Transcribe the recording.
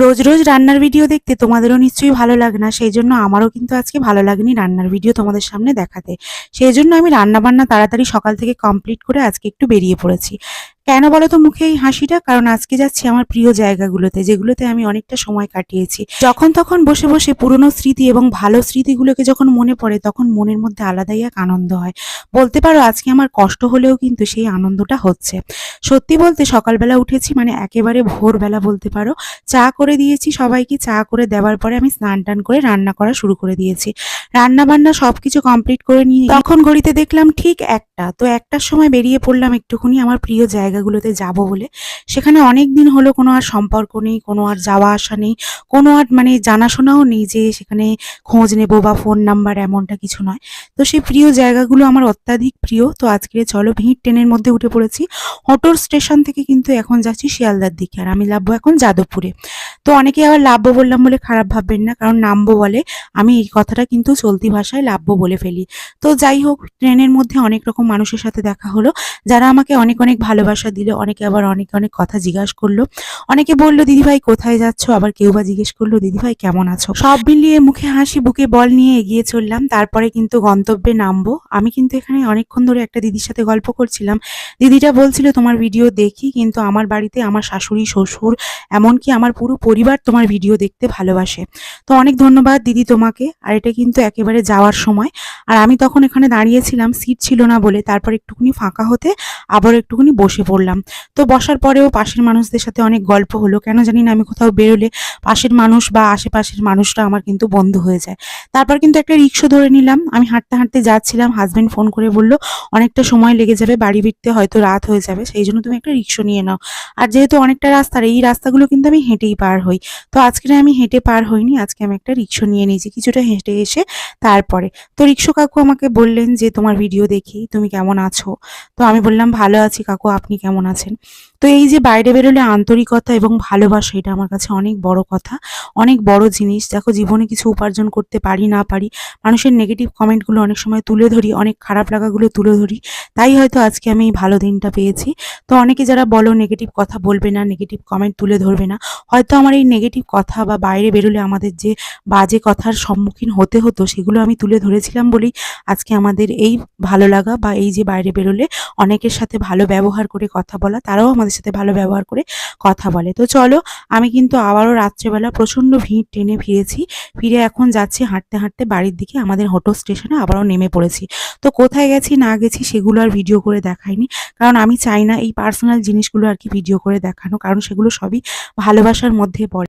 রোজ রোজ রান্নার ভিডিও দেখতে তোমাদেরও নিশ্চয়ই ভালো লাগে না সেই জন্য আমারও কিন্তু আজকে ভালো লাগেনি রান্নার ভিডিও তোমাদের সামনে দেখাতে। সেই জন্য আমি রান্না বান্না তাড়াতাড়ি সকাল থেকে কমপ্লিট করে আজকে একটু বেরিয়ে পড়েছি। কেন বলো তো মুখে এই হাসিটা? কারণ আজকে যাচ্ছি আমার প্রিয় জায়গাগুলোতে, যেগুলোতে আমি অনেকটা সময় কাটিয়েছি। যখন তখন বসে বসে পুরনো স্মৃতি এবং ভালো স্মৃতিগুলোকে যখন মনে পড়ে, তখন মনের মধ্যে আলাদাই এক আনন্দ হয়। বলতে পারো, আজকে আমার কষ্ট হলেও কিন্তু সেই আনন্দটা হচ্ছে। সত্যি বলতে সকালবেলা উঠেছি মানে একেবারে ভোরবেলা বলতে পারো। চা করে দিয়েছি সবাইকে, চা করে দেওয়ার পরে আমি স্নান টান করে রান্না করা শুরু করে দিয়েছি। রান্না বান্না সবকিছু কমপ্লিট করে নিয়ে তখন ঘড়িতে দেখলাম ঠিক একটা, তো একটার সময় বেরিয়ে পড়লাম একটুখানি আমার প্রিয় জায়গাগুলোতে যাব বলে। সেখানে অনেক দিন হলো কোনো আর সম্পর্ক নেই, কোনো আর যাওয়া আসা নেই, কোনো আর মানে জানাশোনাও নেই যে সেখানে খোঁজ নেব বা ফোন নাম্বার এমনটা কিছু নয়। তো সেই প্রিয় জায়গাগুলো আমার অত্যাধিক প্রিয়। তো আজকে চলো ভিড় ট্রেনের মধ্যে উঠে পড়েছি। অটোর স্টেশন থেকে কিন্তু এখন যাচ্ছি শিয়ালদার দিকে আর আমি লাভবো এখন যাদবপুরে। তো অনেকে আবার লাভবো বললাম বলে খারাপ ভাববেন না, কারণ নামবো বলে আমি এই কথাটা কিন্তু চলতি ভাষায় লাভবো বলে ফেলি। তো যাই হোক, ট্রেনের মধ্যে অনেক রকম মানুষের সাথে দেখা হলো, যারা আমাকে অনেক অনেক ভালোবাসা। দিল অনেকে আবার অনেক অনেক কথা জিজ্ঞাসা করল। অনেকে বলল, দিদিভাই, কোথায় যাচ্ছ? আবার কেউ বা জিজ্ঞেস করল, দিদিভাই, কেমন আছো? সব মিলিয়ে মুখে হাসি, বুকে বল নিয়ে এগিয়ে চললাম। তারপরে কিন্তু গন্তব্যে নামবো। আমি কিন্তু এখানে অনেকক্ষণ ধরে একটা দিদির সাথে গল্প করছিলাম। দিদিটা বলছিল, তোমার ভিডিও দেখি, কিন্তু আমার বাড়িতে আমার শাশুড়ি, শ্বশুর, এমনকি আমার পুরো পরিবার তোমার ভিডিও দেখতে ভালোবাসে। তো অনেক ধন্যবাদ দিদি তোমাকে। আর এটা কিন্তু একেবারে যাওয়ার সময়। আর আমি তখন এখানে দাঁড়িয়েছিলাম, সিট ছিল না বলে। তারপর একটুখানি ফাঁকা হতে আবার একটুখানি বসে পড়লাম। তো বসার পরেও পাশের মানুষদের সাথে অনেক গল্প হলো। কেন জানি না, আমি কোথাও বেরোলে পাশের মানুষ বা আশেপাশের মানুষরা আমার কিন্তু বন্ধ হয়ে যায়। তারপর কিন্তু একটা রিক্সা ধরে নিলাম। আমি হাঁটতে হাঁটতে যাচ্ছিলাম। হাজবেন্ড ফোন করে বলল, অনেকটা সময় লেগে যাবে, বাড়ি ফিরতে হয়তো রাত হয়ে যাবে। সেই জন্য তুমি একটা রিক্সা নিয়ে নাও। আর যেহেতু অনেকটা রাস্তার এই রাস্তাগুলো কিন্তু আমি হেঁটেই পার হই। তো আজকে আমি হেঁটে পার হইনি। আজকে আমি একটা রিক্সা নিয়ে নিয়েছি। কিছুটা হেঁটে এসে তারপরে তো রিক্সা কাকু আমাকে বললেন যে, তোমার ভিডিও দেখি। তুমি কেমন আছো? তো আমি বললাম, ভালো আছি কাকু। আপনি কেমন আছেন? তো এই যে বাইরে বেরোলে আন্তরিকতা এবং ভালোবাসা, এটা আমার কাছে অনেক বড় কথা। অনেক বড় জিনিস। দেখো, জীবনে কিছু উপার্জন করতে পারি, না পারি, মানুষের নেগেটিভ কমেন্টগুলো অনেক সময় তুলে ধরি, অনেক খারাপ লাগাগুলো তুলে ধরি। তাই হয়তো আজকে আমি এই ভালো দিনটা পেয়েছি। তো অনেকে যারা বলো নেগেটিভ কথা বলবে না নেগেটিভ কমেন্ট তুলে ধরবে না, হয়তো আমার এই নেগেটিভ কথা বা বাইরে বেরোলে আমাদের যে বাজে কথার সম্মুখীন হতে হতো, সেগুলো আমি তুলে ধরেছিলাম বলেই আজকে আমাদের এই ভালো লাগা বা এই যে বাইরে বেরোলে অনেকের সাথে ভালো ব্যবহার করে কথা বলা, তারাও আমাদের সাথে ভালো ব্যবহার করে কথা বলে। তো চলো, আমি কিন্তু আবারও রাত্রেবেলা প্রচণ্ড ভিড়, ট্রেনে ফিরেছি। ফিরে এখন যাচ্ছি হাঁটতে হাঁটতে বাড়ির দিকে, আমাদের হোটো স্টেশনে আবারও নেমে পড়েছি। তো কোথায় গেছি, না গেছি সেগুলো আর ভিডিও করে দেখাইনি। কারণ আমি চাই না এই পার্সোনাল জিনিসগুলো আর কি ভিডিও করে দেখানো, কারণ সেগুলো সবই ভালোবাসার মধ্যে পড়ে।